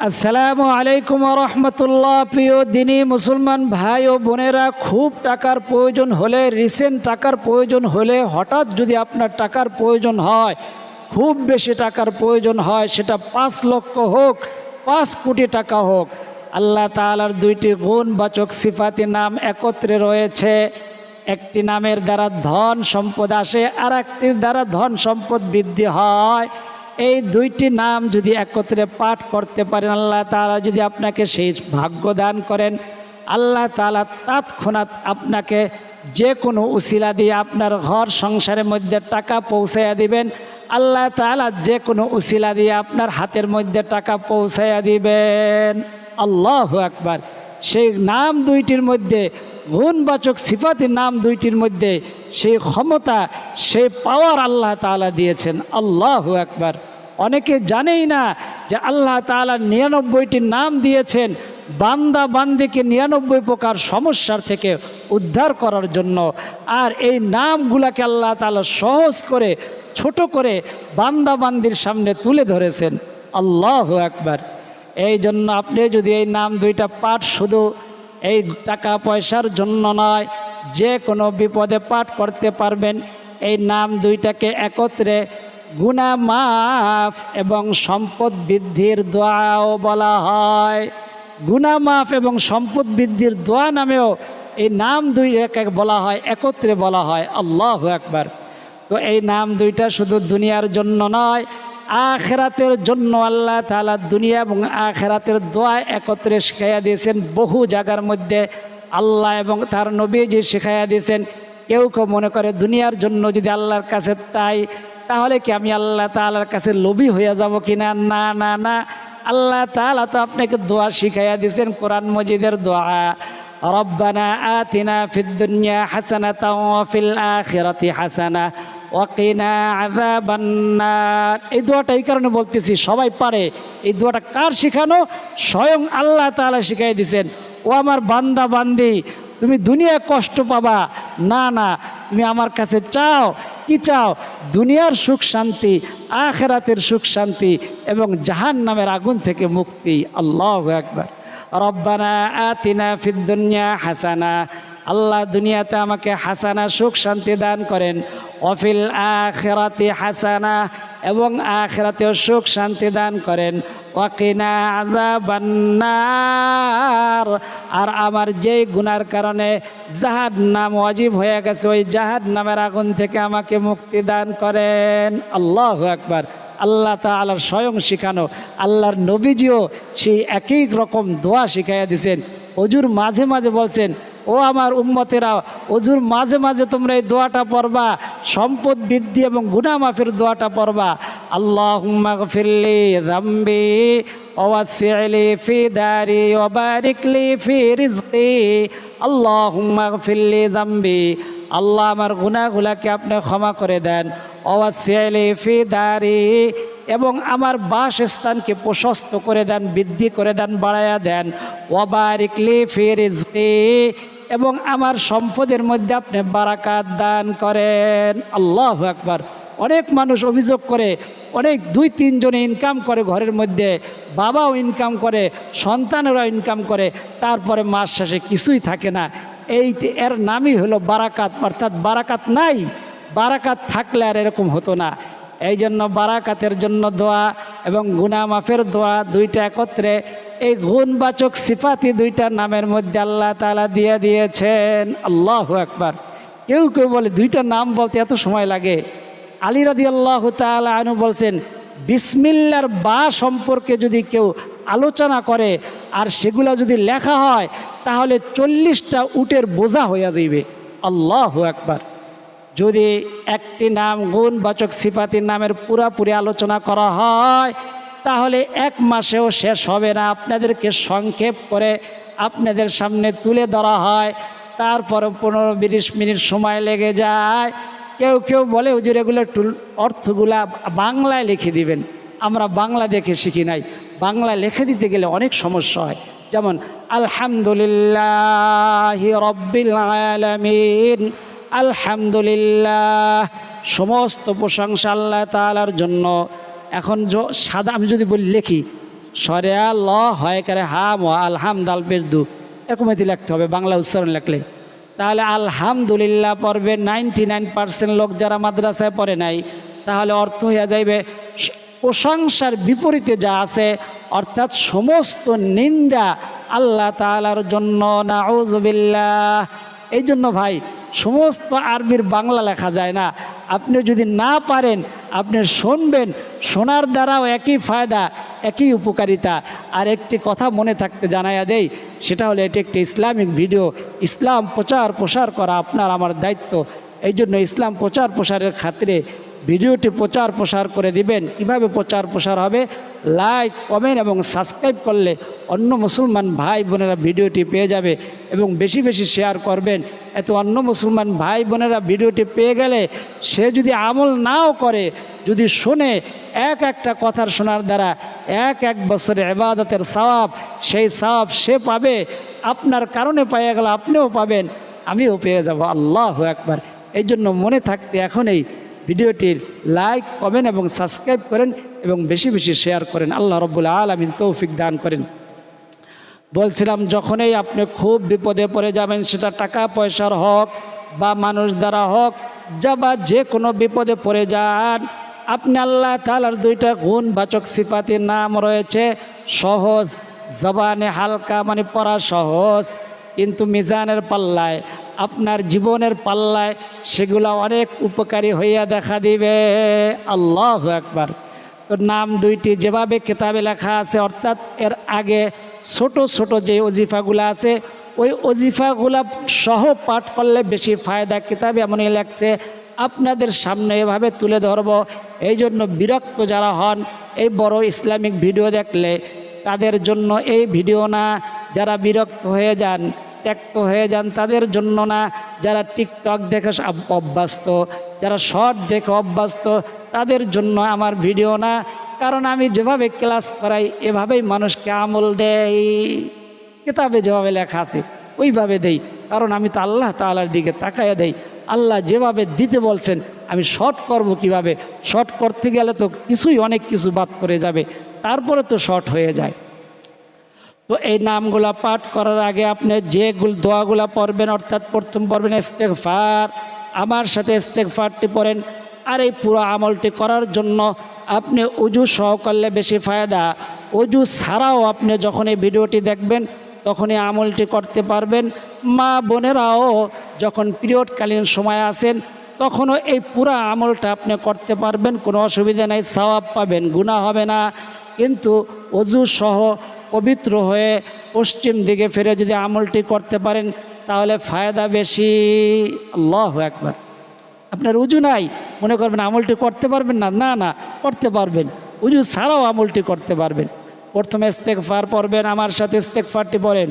আসসালামু আলাইকুম রহমতুল্লাহ। প্রিয় দিনী মুসলমান ভাই ও বোনেরা, খুব টাকার প্রয়োজন হলে, রিসেন্ট টাকার প্রয়োজন হলে, হঠাৎ যদি আপনার টাকার প্রয়োজন হয়, খুব বেশি টাকার প্রয়োজন হয়, সেটা পাঁচ লক্ষ হোক, পাঁচ কোটি টাকা হোক, আল্লাহ তাআলার দুইটি গুণবাচক সিফাতি নাম একত্রে রয়েছে। একটি নামের দ্বারা ধন সম্পদ আসে আর একটির দ্বারা ধন সম্পদ বৃদ্ধি হয়। এই দুইটি নাম যদি একত্রে পাঠ করতে পারেন, আল্লাহ তাআলা যদি আপনাকে সেই ভাগ্য দান করেন, আল্লাহ তাআলা তৎক্ষণাৎ আপনাকে যে কোনো উসিলা দিয়ে আপনার ঘর সংসারের মধ্যে টাকা পৌঁছাইয়া দিবেন। আল্লাহ তাআলা যে কোনো উসিলা দিয়ে আপনার হাতের মধ্যে টাকা পৌঁছাইয়া দিবেন। আল্লাহ আকবার। সেই নাম দুইটির মধ্যে, গুণবাচক সিফাতির নাম দুইটির মধ্যে সেই ক্ষমতা, সেই পাওয়ার আল্লাহ তাআলা দিয়েছেন। আল্লাহ একবার অনেকে জানেই না যে আল্লাহ তাআলা নিরানব্বইটি নাম দিয়েছেন বান্দা বান্দিকে নিরানব্বই প্রকার সমস্যার থেকে উদ্ধার করার জন্য। আর এই নামগুলাকে আল্লাহ তাআলা সহজ করে, ছোট করে বান্দা বান্দির সামনে তুলে ধরেছেন। আল্লাহ একবার এই জন্য আপনি যদি এই নাম দুইটা পাঠ শুধু এই টাকা পয়সার জন্য নয়, যে কোনো বিপদে পাঠ করতে পারবেন। এই নাম দুইটাকে একত্রে গুণা মাফ এবং সম্পদ বৃদ্ধির দোয়াও বলা হয়। গুণা মাফ এবং সম্পদ বৃদ্ধির দোয়া নামেও এই নাম দুই এক এক বলা হয়, একত্রে বলা হয়। আল্লাহ একবার তো এই নাম দুইটা শুধু দুনিয়ার জন্য নয়, আখেরাতের জন্য আল্লাহ তালা দুনিয়া এবং আখেরাতের দোয়া একত্রে শিখাইয়া দিয়েছেন। বহু জায়গার মধ্যে আল্লাহ এবং তার নবী যে শিখাইয়া দিয়েছেন। কেউ কেউ মনে করে দুনিয়ার জন্য যদি আল্লাহর কাছে চাই তাহলে কি আমি আল্লাহ তাআলার কাছে লোভী হয়ে যাব কি না না না। আল্লাহ তাআলা তো আপনাকে দোয়া শিখাইয়া দিয়েছেন কোরআন মজিদের দোয়া। রব্বানা আতিনা ফিদ দুনিয়া হাসানাতাও ওয়া ফিল আখিরাতি হাসানা ওয়াকিনা আযাবান্নার এই দোয়াটা এই কারণে বলতেছি, সবাই পারে। এই দোয়াটা কার শেখানো? স্বয়ং আল্লাহ তাআলা শিখাই দিয়েছেন ও আমার বান্দা, বান্দি, তুমি দুনিয়ায় কষ্ট পাবা। না না, তুমি আমার কাছে চাও কি চাও? দুনিয়ার সুখ শান্তি, আখেরাতের সুখ শান্তি এবং জাহান নামের আগুন থেকে মুক্তি। আল্লাহ একবার রব্বানা আতিনা ফিদ দুনিয়া হাসানা। আল্লাহ দুনিয়াতে আমাকে হাসানা, সুখ শান্তি দান করেন। অফিল আখেরাতে হাসানা এবং আখেরাতেও সুখ শান্তি দান করেন। ওয়াকিনা আজাবান্নার আর আমার যেই গুনার কারণে জাহাদ নাম অজীব হয়ে গেছে, ওই জাহাদ নামের আগুন থেকে আমাকে মুক্তি দান করেন। আল্লাহ একবার আল্লাহ তালার স্বয়ং শিখানো, আল্লাহর নবীজিও সেই একই রকম দোয়া শিখাইয়া দিছেন। অজুর মাঝে মাঝে বলছেন ও আমার উম্মতেরা অজুর মাঝে মাঝে তোমরা এই দোয়াটা পড়বা, সম্পদ বৃদ্ধি এবং গুনামাফের দোয়াটা পড়বা। আল্লাহ ফিরলি রাম্বি ওয়াসিলি ফি দারি ওবারিকলি ফি রিজকি। আল্লাহ ফিরলি জাম্বি আল্লাহ আমার গুনাহগুলাকে আপনি ক্ষমা করে দেন। ফি এবং আমার বাসস্থানকে প্রশস্ত করে দেন, বৃদ্ধি করে দেন, বাড়াইয়া দেন। ওয়াবারিকলি ফিরিজকি এবং আমার সম্পদের মধ্যে আপনি বারাকাত দান করেন। আল্লাহ একবার অনেক মানুষ অভিযোগ করে, অনেক দুই তিনজনে ইনকাম করে ঘরের মধ্যে, বাবাও ইনকাম করে, সন্তানেরাও ইনকাম করে, তারপরে মাস শেষে কিছুই থাকে না। এই এর নামই হলো বারাকাত, অর্থাৎ বারাকাত নাই, বারাকাত থাকলে আর এরকম হতো না। এই জন্য বারাকাতের জন্য দোয়া এবং গুনা মাফের দোয়া দুইটা একত্রে, এই গুণবাচক সিফাতি দুইটা নামের মধ্যে আল্লাহ তালা দিয়ে দিয়েছেন। আল্লাহ একবার কেউ কেউ বলে দুইটা নাম বলতে এত সময় লাগে। আলী রদি আল্লাহ তালা আনু বলছেন, বিসমিল্লার বা সম্পর্কে যদি কেউ আলোচনা করে, আর সেগুলো যদি লেখা হয়, তাহলে চল্লিশটা উটের বোঝা হইয়া যাইবে। আল্লাহ একবার যদি একটি নাম, গুণবাচক সিফাতির নামের পুরাপুরি আলোচনা করা হয়, তাহলে এক মাসেও শেষ হবে না। আপনাদেরকে সংক্ষেপ করে আপনাদের সামনে তুলে ধরা হয়। তারপর পনেরো বিশ মিনিট সময় লেগে যায়। কেউ কেউ বলে, হুজুর, এগুলো অর্থগুলা বাংলায় লিখে দিবেন। আমরা বাংলা দেখে শিখি নাই। বাংলায় লিখে দিতে গেলে অনেক সমস্যা হয়। যেমন, আলহামদুলিল্লাহ রব্বিল আলামিন। আলহামদুলিল্লাহ। সমস্ত প্রশংসা আল্লাহ তালার জন্য। এখন সাদা, আমি যদি বলি, লেখি। সরেয়া ল হয় করে হাম আলহাম, দাল পেজ দু। এরকম এটি লিখতে হবে, বাংলা উচ্চারণ লিখলে। তাহলে, আলহামদুলিল্লাহ পর্বে নাইনটি নাইন পার্সেন্ট লোক যারা মাদ্রাসায় পড়ে নাই। তাহলে অর্থ হইয়া যাইবে প্রশংসার বিপরীতে যা আছে, অর্থাৎ সমস্ত নিন্দা আল্লাহ তালার জন্য নাউজবিল্লাহ এই জন্য ভাই, সমস্ত আরবির বাংলা লেখা যায় না। আপনি যদি না পারেন, আপনি শুনবেন, শোনার দ্বারাও একই ফায়দা, একই উপকারিতা। আর একটি কথা মনে থাকতে জানাইয়া দেই, সেটা হলো এটি একটি ইসলামিক ভিডিও। ইসলাম প্রচার প্রসার করা আপনার, আমার দায়িত্ব। এই জন্য ইসলাম প্রচার প্রসারের খাতিরে ভিডিওটি প্রচার প্রসার করে দিবেন। কীভাবে প্রচার প্রসার হবে? লাইক কমেন্ট এবং সাবস্ক্রাইব করলে অন্য মুসলমান ভাই বোনেরা ভিডিওটি পেয়ে যাবে এবং বেশি বেশি শেয়ার করবেন। এত অন্য মুসলমান ভাই বোনেরা ভিডিওটি পেয়ে গেলে সে যদি আমল নাও করে, যদি শোনে এক একটা কথার শোনার দ্বারা এক এক বছরের এবাদতের সওয়াব, সেই সওয়াব সে পাবে। আপনার কারণে পাইয়া গেল, আপনিও পাবেন, আমিও পেয়ে যাব। আল্লাহ একবার এই জন্য মনে থাকতে এখনই ভিডিওটির লাইক কমেন্ট এবং সাবস্ক্রাইব করেন এবং বেশি বেশি শেয়ার করেন। আল্লাহ রব্বুল আলমিন তৌফিক দান করেন। বলছিলাম, যখনই আপনি খুব বিপদে পড়ে যাবেন, সেটা টাকা পয়সার হক বা মানুষ দ্বারা হক, যা বা যে কোনো বিপদে পড়ে যান, আপনি আল্লাহ তালার দুইটা গুণ বাচক সিফাতির নাম রয়েছে, সহজ জবানে হালকা মানে পড়া সহজ। কিন্তু মিজানের পাল্লায়, আপনার জীবনের পাল্লায় সেগুলো অনেক উপকারী হইয়া দেখা দিবে। আল্লাহ একবার তো নাম দুইটি যেভাবে কেতাবে লেখা আছে, অর্থাৎ এর আগে ছোট ছোট যে অজিফাগুলো আছে, ওই অজিফাগুলা সহ পাঠ করলে বেশি ফায়দা। কিতাবে এমনই লেখছে, আপনাদের সামনে এভাবে তুলে ধরব। এই জন্য বিরক্ত যারা হন, এই বড় ইসলামিক ভিডিও দেখলে তাদের জন্য এই ভিডিও না। যারা বিরক্ত হয়ে যান ত্যক্ত হয়ে যান তাদের জন্য না। যারা টিকটক দেখে অভ্যস্ত, যারা শর্ট দেখে অভ্যস্ত, তাদের জন্য আমার ভিডিও না। কারণ আমি যেভাবে ক্লাস করাই, এভাবেই মানুষকে আমল দেই। কিতাবে যেভাবে লেখা আছে, ওইভাবে দেই। কারণ আমি তো আল্লাহ তালার দিকে তাকাইয়া দেই। আল্লাহ যেভাবে দিতে বলছেন, আমি শর্ট করব কীভাবে? শর্ট করতে গেলে তো কিছুই অনেক কিছু বাদ করে যাবে। তারপরে তো শর্ট হয়ে যায়। তো এই নামগুলা পাঠ করার আগে আপনি যে গুল- দোয়াগুলা পড়বেন, অর্থাৎ প্রথম পড়বেন ইস্তেকফার আমার সাথে ইস্তেকফারটি পড়েন। আর এই পুরো আমলটি করার জন্য আপনি উজু সহ করলে বেশি ফায়দা। উজু ছাড়াও আপনি যখন এই ভিডিওটি দেখবেন তখন এই আমলটি করতে পারবেন। মা বোনেরাও যখন পিরিয়ডকালীন সময় আসেন তখনও এই পুরো আমলটা আপনি করতে পারবেন। কোনো অসুবিধা নাই, সওয়াব পাবেন গুণা হবে না। কিন্তু অজু সহ পবিত্র হয়ে পশ্চিম দিকে ফিরে যদি আমলটি করতে পারেন, তাহলে ফায়দা বেশি। আল্লাহ একবার আপনার উজু নাই, মনে করবেন আমলটি করতে পারবেন না? না না, করতে পারবেন। উজু ছাড়াও আমলটি করতে পারবেন। প্রথমে ইস্তেকফার পড়বেন, আমার সাথে ইস্তেকফারটি পড়েন।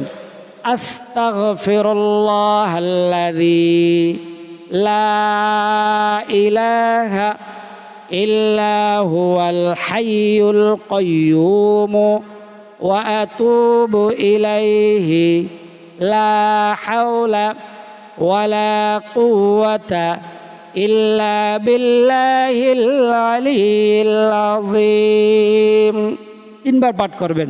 আস্তাগফিরুল্লাহ আল্লাযী লা ইলাহা ইল্লা হুয়াল وأتوب إليه لا حول ولا قوة إلا بالله العلي العظيم. তিনবার পাঠ করবেন।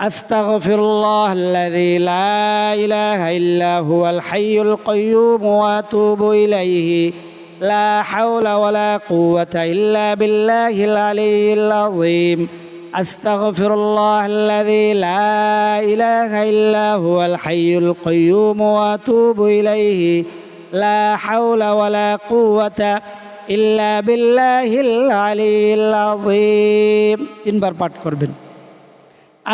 أستغفر الله الذي لا إله إلا هو الحي القيوم وأتوب إليه لا حول ولا قوة إلا بالله العلي العظيم أستغفر الله الذي لا إله إلا هو الحي القيوم وأتوب إليه لا حول ولا قوة إلا بالله العلي العظيم তিনবার পাঠ করবেন।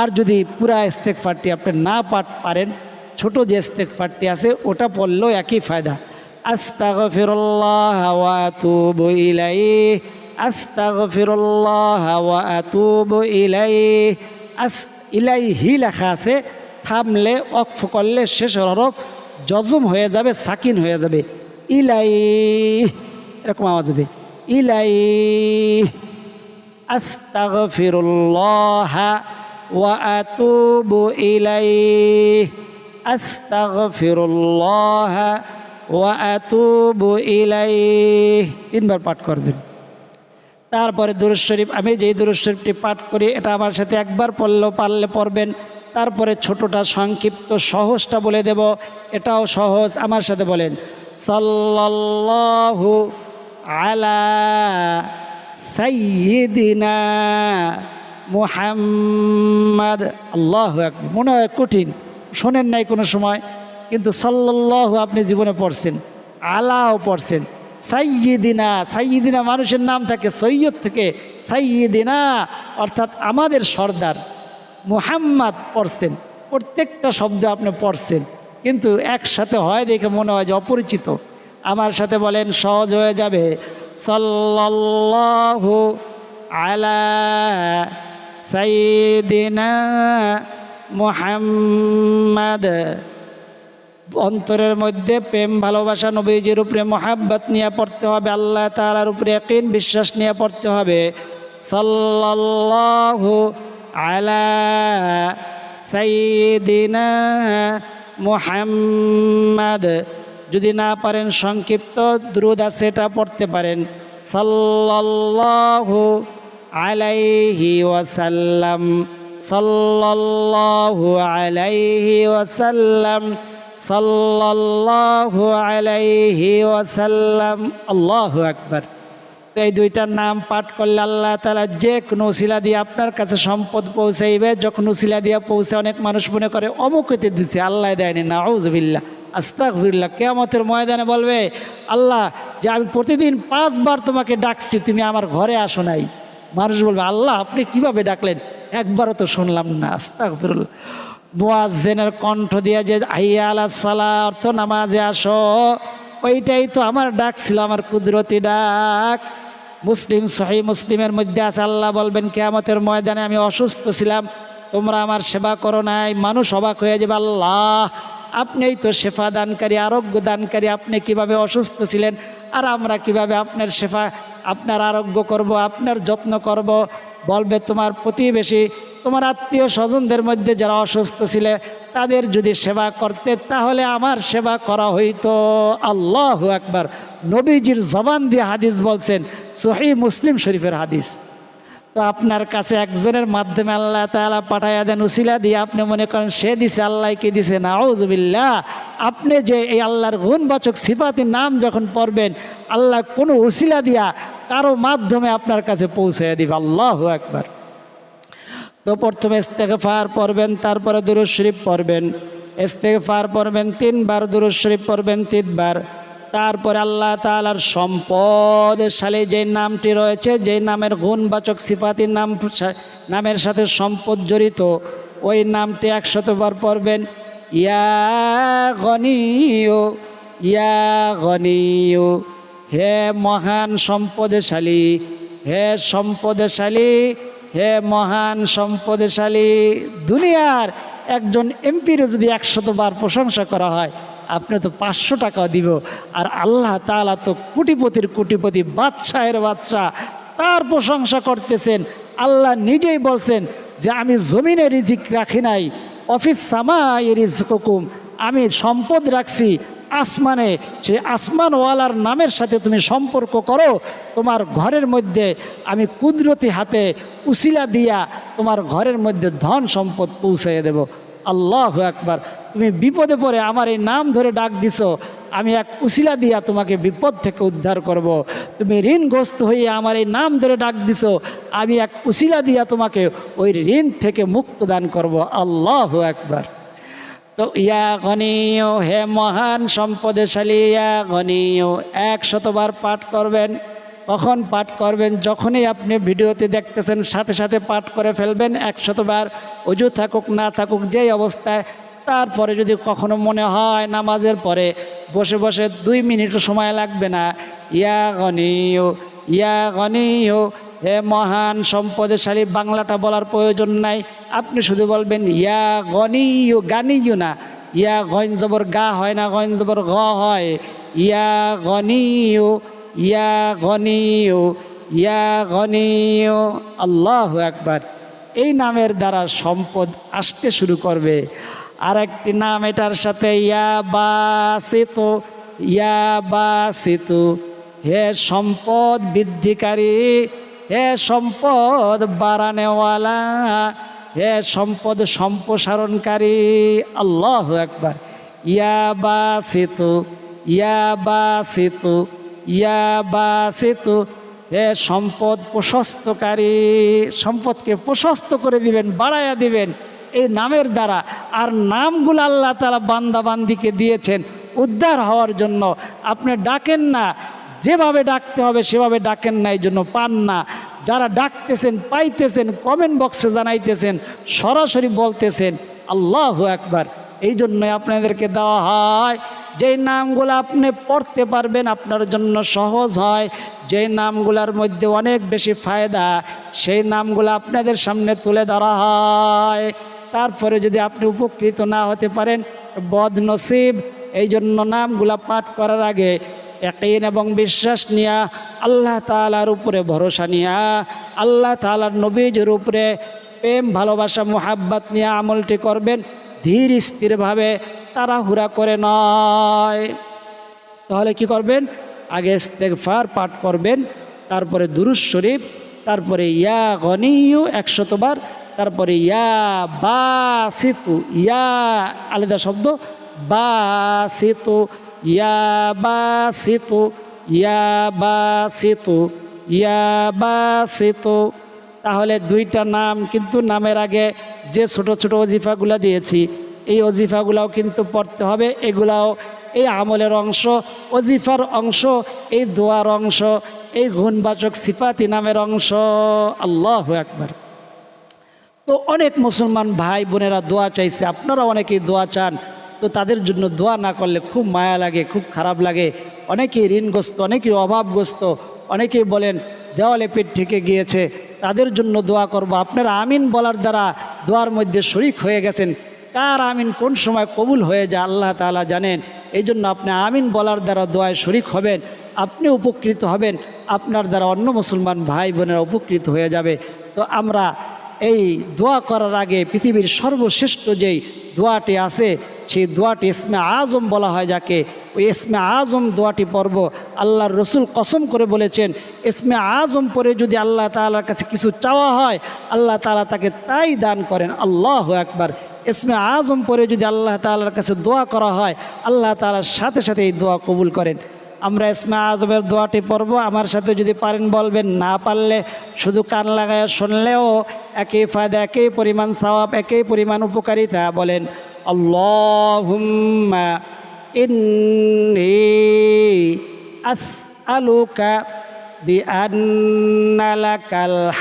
আর যদি পুরা ইস্তেকফারটি আপনি না পাঠ পারেন, ছোট যে ইস্তেকফারটি আছে, ওটা পড়লেও একই ফায়দা। আস্তাগফিরুল্লাহ ওয়া আতুবু ইলাইহি। আস্তাগফিরুল্লাহ ওয়া আতুবু ইলাইহি। আস, ইলাইহি লেখা আছে, থামলে অক্ফ করলে শেষ হরফ জজুম হয়ে যাবে, সাকিন হয়ে যাবে। ইলাই এরকম আওয়াজ হবে। ইলাই আস্তাগফিরুল্লাহ ওয়া আতুবু ইলাইহি। আস্তাগফিরুল্লাহ ওয়া আতুবু ইলাইহি। তিনবার পাঠ করবেন। তারপরে দুরুজ শরীফ, আমি যেই দুরুজ শরীফটি পাঠ করি, এটা আমার সাথে একবার পড়লেও পারলে পড়বেন। তারপরে ছোটটা সংক্ষিপ্ত, সহজটা বলে দেব, এটাও সহজ, আমার সাথে বলেন। সাল্লাল্লাহু আলা সাইয়্যিদিনা মুহাম্মদ। আল্লাহ মনে হয় কঠিন, শোনেন নাই কোনো সময়, কিন্তু সাল্লাল্লাহু আপনি জীবনে পড়ছেন, আলাও পড়ছেন। সাইয়িদিনা সাইয়িদিনা মানুষের নাম থাকে সৈয়দ থেকে সাইয়িদিনা অর্থাৎ আমাদের সর্দার মুহাম্মদ পড়ছেন। প্রত্যেকটা শব্দ আপনি পড়ছেন, কিন্তু একসাথে হয় দেখে মনে হয় যে অপরিচিত। আমার সাথে বলেন, সহজ হয়ে যাবে। সাল্লাল্লাহু আলা সাইয়িদিনা মুহাম্মদ অন্তরের মধ্যে প্রেম, ভালোবাসা, নবীজির উপরে মহাব্বত নিয়ে পড়তে হবে, আল্লাহ তালার উপরে একদিন বিশ্বাস নিয়ে পড়তে হবে। সাল্লাল্লাহু আলা সাইয়্যিদিনা মুহাম্মদ। যদি না পারেন সংক্ষিপ্ত দ্রুদ এটা পড়তে পারেন। সাল্লাল্লাহু আলাইহি ওয়াসাল্লাম। সাল্লাল্লাহু আলাইহি ওয়াসাল্লাম। সাল্লাল্লাহু আলাইহি ওয়াসাল্লাম। আল্লাহু আকবার। এই দুইটার নাম পাঠ করলে আল্লাহ তালা যে কোনো উসিলা দিয়ে আপনার কাছে সম্পদ পৌঁছাইবে। যখন উসিলা দিয়ে পৌঁছে অনেক মানুষ মনে করে অমুকতে দিছে, আল্লাহ দেয়নি। না আউজবিল্লা আস্তাকবিল্লা কেয়ামতের ময়দানে বলবে, আল্লাহ, যে আমি প্রতিদিন পাঁচবার তোমাকে ডাকছি, তুমি আমার ঘরে আসো নাই। মানুষ বলবে, আল্লাহ, আপনি কীভাবে ডাকলেন? একবারও তো শুনলাম না আস্তাকফিরুল্লাহ মুয়াজ্জেনের কণ্ঠ দিয়ে যে, আইয়া আলা সালা অর্থ নামাজে আসো। ওইটাই তো আমার ডাক ছিল, আমার কুদরতি ডাক। মুসলিম সহি মুসলিমের মধ্যে আছে, আল্লাহ বলবেন, কেয়ামতের ময়দানে আমি অসুস্থ ছিলাম, তোমরা আমার সেবা করো নাই। মানুষ অবাক হয়ে যাবে, আল্লাহ, আপনিই তো সেফা দানকারী, আরোগ্য দানকারী, আপনি কীভাবে অসুস্থ ছিলেন? আর আমরা কীভাবে আপনার সেফা আপনার আরোগ্য করব, আপনার যত্ন করব? বলবে তোমার প্রতিবেশী, তোমার আত্মীয় স্বজনদের মধ্যে যারা অসুস্থ ছিল, তাদের যদি সেবা করতে, তাহলে আমার সেবা করা হইতো। আল্লাহ একবার নবীজির জবান দিয়ে হাদিস বলছেন সহি মুসলিম শরীফের হাদিস। তো আপনার কাছে একজনের মাধ্যমে আল্লাহ তালা পাঠাইয়া দেন, উসিলা দিয়ে আপনি মনে করেন সে দিছে, আল্লাহ আল্লাহকে দিছে? নাউজবিল্লা আপনি যে এই আল্লাহর গুণবাচক সিফাতির নাম যখন পড়বেন, আল্লাহ কোনো উসিলা দিয়া কারও মাধ্যমে আপনার কাছে পৌঁছে দিবে। আল্লাহ একবার তো প্রথমে ইস্তেগফার পড়বেন, তারপরে দুরুদ শরীফ পড়বেন। ইস্তেগফার পড়বেন তিনবার দুরুদ শরীফ পড়বেন তিনবার। তারপরে আল্লাহ তালার সম্পদশালী যে নামটি রয়েছে, যে নামের গুণবাচক সিফাতির নাম নামের সাথে সম্পদ জড়িত, ওই নামটি একশতবার পড়বেন, ইয়া গনিও ইয়া গনিও হে মহান সম্পদশালী, হে সম্পদশালী, হে মহান সম্পদশালী, দুনিয়ার একজন এমপিরও যদি একশতবার প্রশংসা করা হয় আপনি তো পাঁচশো টাকা দিব। আর আল্লাহ তালা তো কোটিপতির কোটিপতি, বাদশাহের বাদশাহ। তার প্রশংসা করতেছেন। আল্লাহ নিজেই বলছেন যে, আমি জমিনে রিজিক রাখি নাই। অফিস সামা রিজকুম আমি সম্পদ রাখছি আসমানে। সেই আসমানওয়ালার নামের সাথে তুমি সম্পর্ক করো। তোমার ঘরের মধ্যে আমি কুদরতি হাতে উসিলা দিয়া তোমার ঘরের মধ্যে ধন সম্পদ পৌঁছাইয়ে দেব। আল্লাহ একবার তুমি বিপদে পড়ে আমার এই নাম ধরে ডাক দিছো, আমি এক উসিলা দিয়া তোমাকে বিপদ থেকে উদ্ধার করব। তুমি ঋণগ্রস্ত হয়ে আমার এই নাম ধরে ডাক দিছো, আমি এক উসিলা দিয়া তোমাকে ওই ঋণ থেকে মুক্ত দান করব। আল্লাহ একবার তো ইয়া গণীয় হে মহান সম্পদেশালী, ইয়া গণীয় এক শতবার পাঠ করবেন। কখন পাঠ করবেন? যখনই আপনি ভিডিওতে দেখতেছেন, সাথে সাথে পাঠ করে ফেলবেন এক শতবার অজু থাকুক, না থাকুক, যেই অবস্থায়, তারপরে যদি কখনো মনে হয় নামাজের পরে বসে বসে দুই মিনিটও সময় লাগবে না, ইয়া গণীয় ইয়া গণীয় হে মহান সম্পদশালী, বাংলাটা বলার প্রয়োজন নাই। আপনি শুধু বলবেন, ইয়া গনিও, গানিও না, ইয়া গন জবর গা হয় না গন জবর গ হয়, ইয়া গনিও ইয়া গনিও ইয়া গনিও আল্লাহ একবার এই নামের দ্বারা সম্পদ আসতে শুরু করবে। আর একটি নাম এটার সাথে ইয়া বা সেতু ইয়া বা সেতু হে সম্পদ বৃদ্ধিকারী, হে সম্পদ বাড়ানেওয়ালা, হে সম্পদ সম্প্রসারণকারী, আল্লাহ একবার ইয়া বা সেতু ইয়া বা সেতু ইয়া বা সেতু হে সম্পদ প্রশস্তকারী, সম্পদকে প্রশস্ত করে দিবেন, বাড়াইয়া দিবেন এই নামের দ্বারা। আর নামগুলো আল্লাহ তালা বান্দা বান্দিকে দিয়েছেন উদ্ধার হওয়ার জন্য। আপনি ডাকেন না, যেভাবে ডাকতে হবে সেভাবে ডাকেন না, এই জন্য পান না। যারা ডাকতেছেন, পাইতেছেন কমেন্ট বক্সে জানাইতেছেন, সরাসরি বলতেছেন, আল্লাহ একবার এই জন্যই আপনাদেরকে দেওয়া হয় যেই নামগুলো আপনি পড়তে পারবেন আপনার জন্য সহজ হয়। যেই নামগুলোর মধ্যে অনেক বেশি ফায়দা, সেই নামগুলো আপনাদের সামনে তুলে ধরা হয়। তারপরে যদি আপনি উপকৃত না হতে পারেন, বদনসিব, এই জন্য নামগুলা পাঠ করার আগে একইন এবং বিশ্বাস নিয়া আল্লাহ তালার উপরে ভরসা নিয়া, আল্লাহ তালার নবীজের উপরে প্রেম, ভালোবাসা, মোহাব্বত নিয়ে আমলটি করবেন। ধীর স্থিরভাবে তাড়াহুড়া করে নয়। তাহলে কি করবেন? আগে ইস্তেগফার পাঠ করবেন, তারপরে দুরুস শরীফ, তারপরে ইয়া গনিয়ু একশতবার তারপরে ইয়া বা সিতু ইয়া আলাদা শব্দ বা সিতু ইয়া বা সিতু ইয়া বা সিতু ইয়া বা সিতু তাহলে দুইটা নাম কিন্তু নামের আগে যে ছোট ছোট অজিফাগুলো দিয়েছি এই অজিফাগুলাও কিন্তু পড়তে হবে, এগুলাও এই আমলের অংশ, অজিফার অংশ, এই দোয়ার অংশ, এই গুণবাচক সিফাতি নামের অংশ। আল্লাহ একবার তো অনেক মুসলমান ভাই বোনেরা দোয়া চাইছে আপনারা অনেকেই দোয়া চান, তো তাদের জন্য দোয়া না করলে খুব মায়া লাগে, খুব খারাপ লাগে। অনেকেই ঋণগ্রস্ত, অনেকেই অভাবগ্রস্ত, অনেকেই বলেন, দেওয়ালে পেট ঠেকে গিয়েছে, তাদের জন্য দোয়া করব। আপনারা আমিন বলার দ্বারা দোয়ার মধ্যে শরিক হয়ে গেছেন। কার আমিন কোন সময় কবুল হয়ে যায় আল্লাহ তাআলা জানেন। এই জন্য আপনি আমিন বলার দ্বারা দোয়ায় শরিক হবেন, আপনি উপকৃত হবেন, আপনার দ্বারা অন্য মুসলমান ভাই বোনেরা উপকৃত হয়ে যাবে। তো আমরা এই দোয়া করার আগে পৃথিবীর সর্বশ্রেষ্ঠ যেই দোয়াটি আছে, সেই দোয়াটি ইসমে আজম বলা হয় যাকে। ওই ইসমে আজম দোয়াটি পর্ব আল্লাহর রসুল কসম করে বলেছেন, ইসমে আজম পরে যদি আল্লাহ তালার কাছে কিছু চাওয়া হয়, আল্লাহ তালা তাকে তাই দান করেন। আল্লাহ একবার ইসমে আজম পরে যদি আল্লাহ তালার কাছে দোয়া করা হয়, আল্লাহ তালার সাথে সাথে এই দোয়া কবুল করেন। আমরা ইসমে আজমের দোয়াটি পড়ব, আমার সাথে যদি পারেন বলবেন, না পারলে শুধু কান লাগায় শুনলেও একই ফায়দা, একই পরিমাণ সওয়াব, একই পরিমাণ উপকারিতা বলেন, আল্লাহুম্মা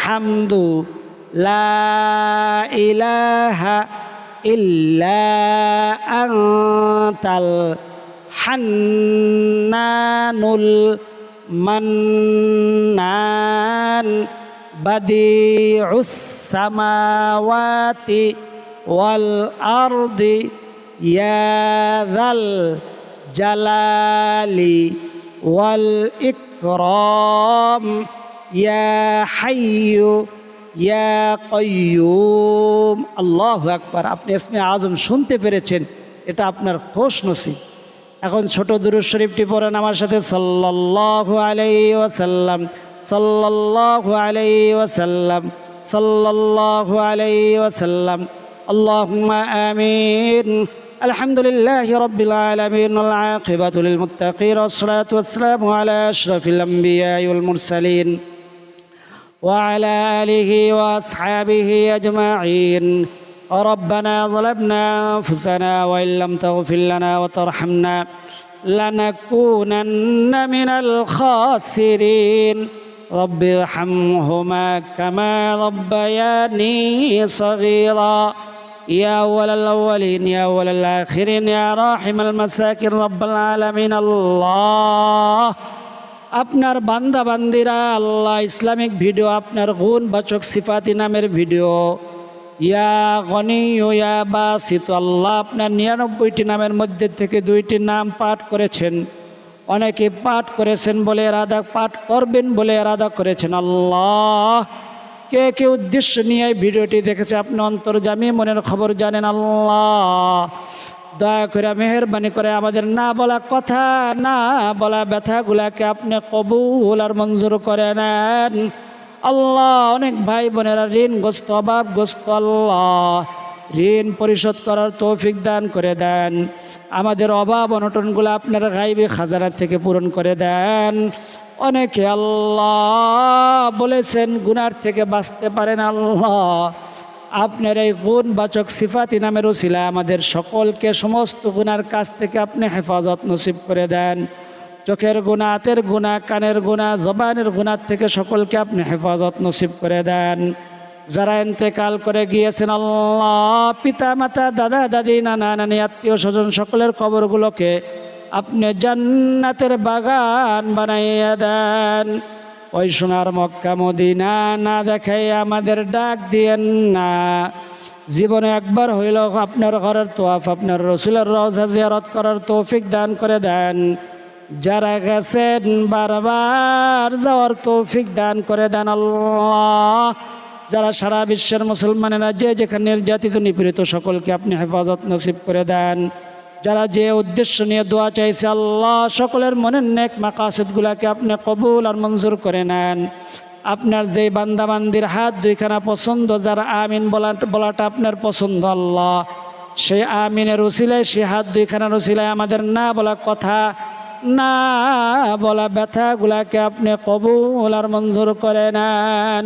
হামদু, লা ইলাহা إلا أنت الحنان المنان بديع السماوات والأرض يا ذا الجلال والإكرام يا حي ইয়া কয়ুম আল্লাহ একবার আপনি ইসমে আজম শুনতে পেরেছেন, এটা আপনার হোস নসি এখন ছোট দুরুজ শরীফটি পড়েন আমার সাথে, সাল্লাল্লাহু আলাইহি ওয়াসাল্লাম, সাল্লাল্লাহু আলাইহি ওয়াসাল্লাম, সাল্লাল্লাহু আলাইহি ওয়াসাল্লাম, আল্লাহুম্মা আমিন, আলহামদুলিল্লাহ রব্বিল আলামিন, ওয়াল আকিবাতু লিল মুত্তাকিন ওয়াস সালাতু ওয়াস সালামু আলা আশরাফিল আমবিয়াই মুরসালিন। وعلى آله وأصحابه أجمعين. ربنا ظلمنا أنفسنا وإن لم تغفر لنا وترحمنا لنكونن من الخاسرين. رب ارحمهما كما ربياني صغيرا. يا أول الأولين يا أول الآخرين يا راحم المساكين رب العالمين. الله আপনার বান্দা বান্দিরা, আল্লাহ ইসলামিক ভিডিও, আপনার গুণ বাচক সিফাতি নামের ভিডিও। ইয়া গনি ইয়া বা সিত আল্লাহ আপনার নিরানব্বইটি নামের মধ্যে থেকে দুইটি নাম পাঠ করেছেন। অনেকে পাঠ করেছেন বলে এরাদা পাঠ করবেন বলে এরাদা করেছেন। আল্লাহ, কে কে উদ্দেশ্য নিয়ে ভিডিওটি দেখেছে? আপনি অন্তর্জামী মনের খবর জানেন। আল্লাহ দয়া করে মেহরবানি করে আমাদের না বলা কথা, না বলা ব্যথাগুলাকে আপনি কবুল আর মঞ্জুর করে নেন। আল্লাহ, অনেক ভাই বোনেরা ঋণগ্রস্ত, অভাবগ্রস্ত, আল্লাহ ঋণ পরিশোধ করার তৌফিক দান করে দেন। আমাদের অভাব অনটনগুলো আপনার গাইবে খাজানা থেকে পূরণ করে দেন। অনেকে আল্লাহ বলেছেন, গুনার থেকে বাঁচতে পারেন আল্লাহ। আপনার এই গুণ বাচক সিফাতি নামের ওসিলা আমাদের সকলকে সমস্ত গুনার কাছ থেকে আপনি হেফাজত নসিব করে দেন। চোখের গুণা, হাতের গুণা, কানের গুণা, জবানের গুণার থেকে সকলকে আপনি হেফাজত নসিব করে দেন। যারা ইন্তেকাল করে গিয়েছেন, আল্লাহ, পিতা, মাতা, দাদা, দাদি, নানা, নানি, আত্মীয়, স্বজন সকলের কবরগুলোকে আপনি জান্নাতের বাগান বানাইয়া দেন। ওই সোনার মক্কা মদিনা না দেখাই আমাদের ডাক দিয়েন না। জীবনে একবার হইল আপনার ঘরের তোয়াফ, আপনার রসুলের রওজা জিয়ারত করার তৌফিক দান করে দেন। যারা গেছেন বারবার যাওয়ার তৌফিক দান করে দেন আল্লাহ। যারা সারা বিশ্বের মুসলমানেরা যে যেখানে নির্যাতিত, নিপীড়িত সকলকে আপনি হেফাজত নসিব করে দেন। যারা যে উদ্দেশ্য নিয়ে দোয়া চাইছে, আল্লাহ সকলের মনের নেক মাকাসিদগুলাকে আপনি কবুল আর মঞ্জুর করে নেন। আপনার যে বান্দাবান্দির হাত দুইখানা পছন্দ, যারা আমিন বলা বলাটা আপনার পছন্দ, আল্লাহ। সেই আমিনের উসিলায় সে হাত দুইখানার উসিলায় আমাদের না বলা কথা, না বলা ব্যথাগুলাকে আপনি কবুল আর মঞ্জুর করে নেন।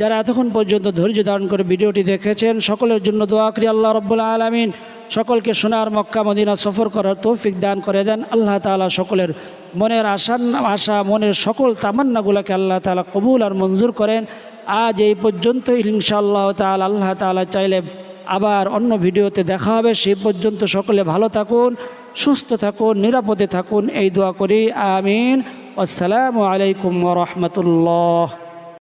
যারা এতক্ষণ পর্যন্ত ধৈর্য ধারণ করে ভিডিওটি দেখেছেন, সকলের জন্য দোয়া করি আল্লাহ রব আলামিন। সকলকে সোনার মক্কা, মদিনা সফর করার তৌফিক দান করে দেন। আল্লাহ তালা সকলের মনের আশা আশা, মনের সকল তামান্নাগুলোকে আল্লাহ তালা কবুল আর মঞ্জুর করেন। আজ এই পর্যন্ত ইনশাআল্লাহ তাল আল্লাহ তালা চাইলে আবার অন্য ভিডিওতে দেখা হবে। সেই পর্যন্ত সকলে ভালো থাকুন। সুস্থ থাকুন নিরাপদে থাকুন এই দোয়া করি আমিন। আসসালামু আলাইকুম রহমতুল্লাহ।